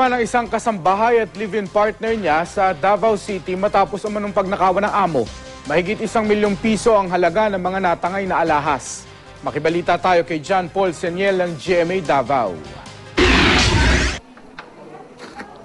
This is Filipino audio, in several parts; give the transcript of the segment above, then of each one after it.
Man ang isang kasambahay at live-in partner niya sa Davao City matapos umanong pagnakawan ng amo. Mahigit isang milyong piso ang halaga ng mga natangay na alahas. Makibalita tayo kay John Paul Seniel ng GMA Davao.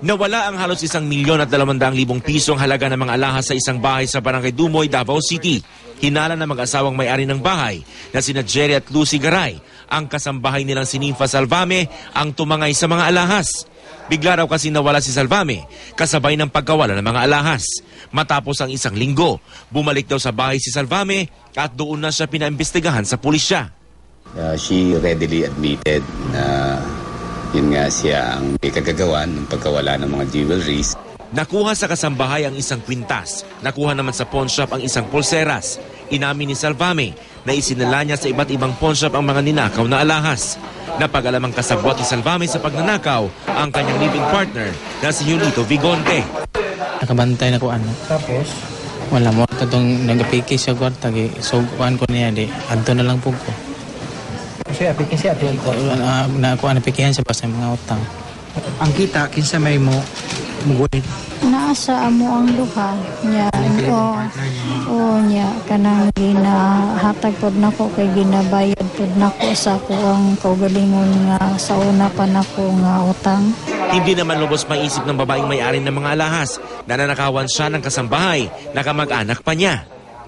Nawala ang halos isang milyon at dalawandang libong piso ang halaga ng mga alahas sa isang bahay sa Barangay Dumoy, Davao City. Hinala ng mag-asawang may-ari ng bahay na sina Jerry at Lucy Garay. Ang kasambahay nilang si Ninfa Salvame ang tumangay sa mga alahas. Bigla raw kasi nawala si Salvame, kasabay ng pagkawala ng mga alahas. Matapos ang isang linggo, bumalik daw sa bahay si Salvame at doon na siya pinaimbestigahan sa pulisya. Uh, she readily admitted na yun nga siya ang may kagagawan ng pagkawala ng mga jewelries. Nakuha sa kasambahay ang isang kwintas. Nakuha naman sa pawn shop ang isang pulseras. Inamin ni Salvame na isinala niya sa iba't ibang pawn shop ang mga ninakaw na alahas. Napag-alamang kasabwat ni Salvame sa pagnanakaw ang kanyang living partner na si Julito Vigonte. nakabantay na ko ano. Tapos? Wala mo. Tatong nag-apiki siya ko. Tagi, so, kuhaan ko niya di. Adto na lang po ko. Kasi apiki siya ato ko. Na, napikihan siya pa sa mga utang. Ang kita kinsa may mo mugulit. Naasa amo ang duha nya o o nya kanang ginahatag pod nako kay ginabayad pod nako sa ko ang kaugalingon nga sa una pa nako nga utang. Hindi naman lubos maisip ng babaeng may-ari ng mga alahas na nanakawan siya ng kasambahay na kamag-anak pa niya.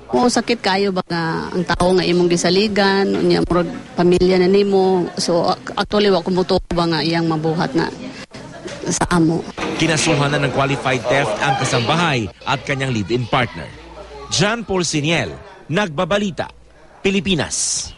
Oo, sakit kayo ba nga ang tao nga imong gisaligan, unya murag pamilya na nimo. So ac- actually wa kumuto ba nga iyang mabuhat na sa amo. Kinasuhan na ng qualified theft ang kasambahay at kanyang live-in partner. John Paul Siniel, Nagbabalita, Pilipinas.